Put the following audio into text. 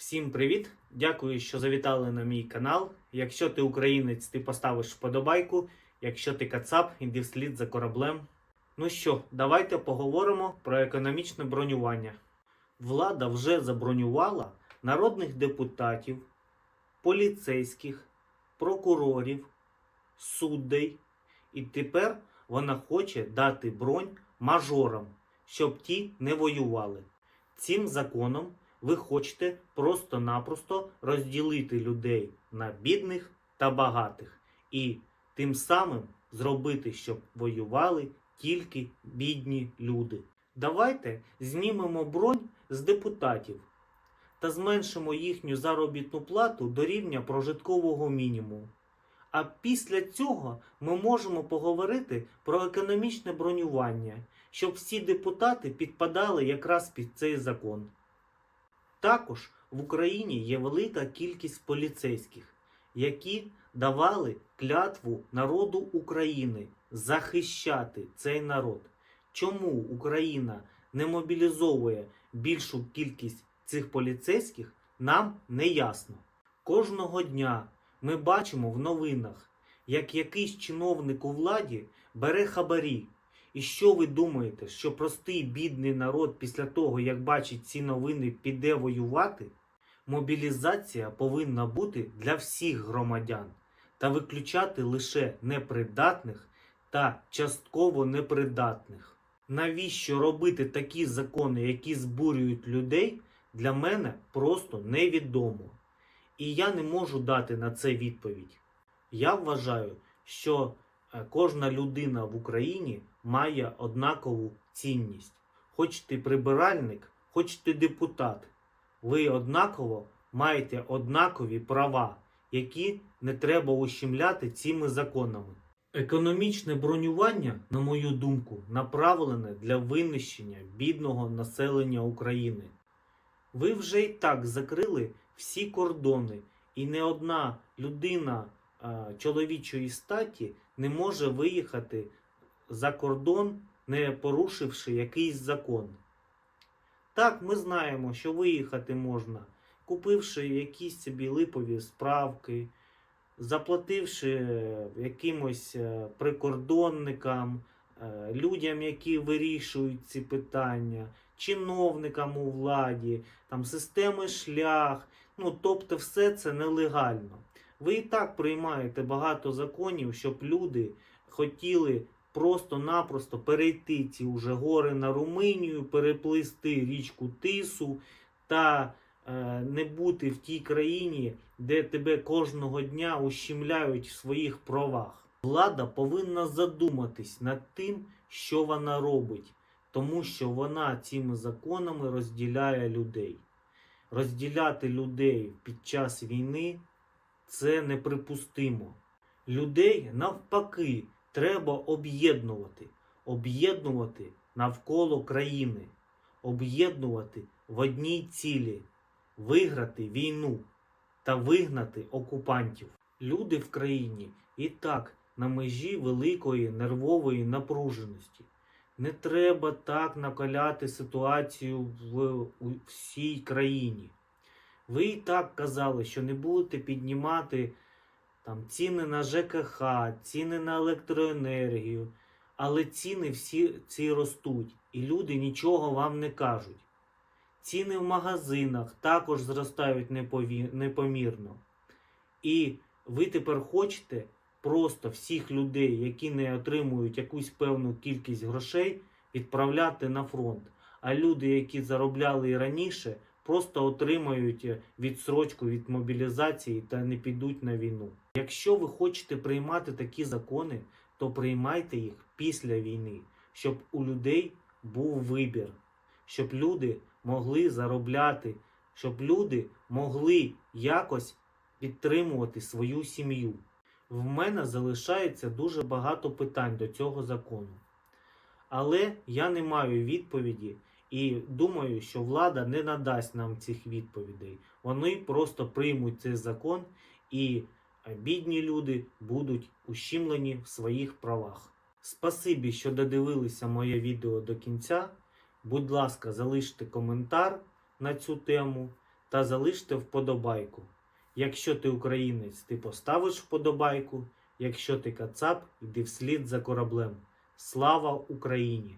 Всім привіт! Дякую, що завітали на мій канал. Якщо ти українець, ти поставиш вподобайку. Якщо ти кацап, іди вслід за кораблем. Ну що, давайте поговоримо про економічне бронювання. Влада вже забронювала народних депутатів, поліцейських, прокурорів, суддей. І тепер вона хоче дати бронь мажорам, щоб ті не воювали. Цим законом ви хочете просто-напросто розділити людей на бідних та багатих, і тим самим зробити, щоб воювали тільки бідні люди. Давайте знімемо бронь з депутатів та зменшимо їхню заробітну плату до рівня прожиткового мінімуму. А після цього ми можемо поговорити про економічне бронювання, щоб всі депутати підпадали якраз під цей закон. Також в Україні є велика кількість поліцейських, які давали клятву народу України захищати цей народ. Чому Україна не мобілізовує більшу кількість цих поліцейських, нам не ясно. Кожного дня ми бачимо в новинах, як якийсь чиновник у владі бере хабарі. І що ви думаєте, що простий бідний народ після того, як бачить ці новини, піде воювати? Мобілізація повинна бути для всіх громадян та виключати лише непридатних та частково непридатних. Навіщо робити такі закони, які збурюють людей, для мене просто невідомо. І я не можу дати на це відповідь. Я вважаю, що е, кожна людина в Україні має однакову цінність. Хоч ти прибиральник, хоч ти депутат, ви однаково маєте однакові права, які не треба ущемляти цими законами. Економічне бронювання, на мою думку, направлене для винищення бідного населення України. Ви вже і так закрили всі кордони, і не одна людина а, чоловічої статі не може виїхати за кордон, не порушивши якийсь закон. Так, ми знаємо, що виїхати можна, купивши якісь собі липові справки, заплативши е, якимось е, прикордонникам, е, людям, які вирішують ці питання, чиновникам у владі, там системи шлях. Ну, тобто, все це нелегально. Ви і так приймаєте багато законів, щоб люди хотіли просто-напросто перейти ці уже гори на Румунію, переплисти річку Тису та е, не бути в тій країні, де тебе кожного дня ущемляють в своїх правах. Влада повинна задуматись над тим, що вона робить, тому що вона цими законами розділяє людей. Розділяти людей під час війни це неприпустимо. Людей навпаки треба об'єднувати, об'єднувати навколо країни, об'єднувати в одній цілі, виграти війну та вигнати окупантів. Люди в країні і так на межі великої нервової напруженості. Не треба так накаляти ситуацію в всій країні. Ви і так казали, що не будете піднімати там ціни на ЖКХ, ціни на електроенергію, але ціни всі ці ростуть, і люди нічого вам не кажуть. Ціни в магазинах також зростають непові- непомірно. І ви тепер хочете просто всіх людей, які не отримують якусь певну кількість грошей, відправляти на фронт. А люди, які заробляли і раніше, просто отримають е, відсрочку від мобілізації та не підуть на війну. Якщо ви хочете приймати такі закони, то приймайте їх після війни, щоб у людей був вибір, щоб люди могли заробляти, щоб люди могли якось підтримувати свою сім'ю. В мене залишається дуже багато питань до цього закону. Але я не маю відповіді і думаю, що влада не надасть нам цих відповідей. Вони просто приймуть цей закон і бідні люди будуть ущемлені в своїх правах. Спасибі, що додивилися моє відео до кінця. Будь ласка, залиште коментар на цю тему та залиште вподобайку. Якщо ти українець, ти поставиш вподобайку. Якщо ти кацап, йди вслід за кораблем. Слава Україні!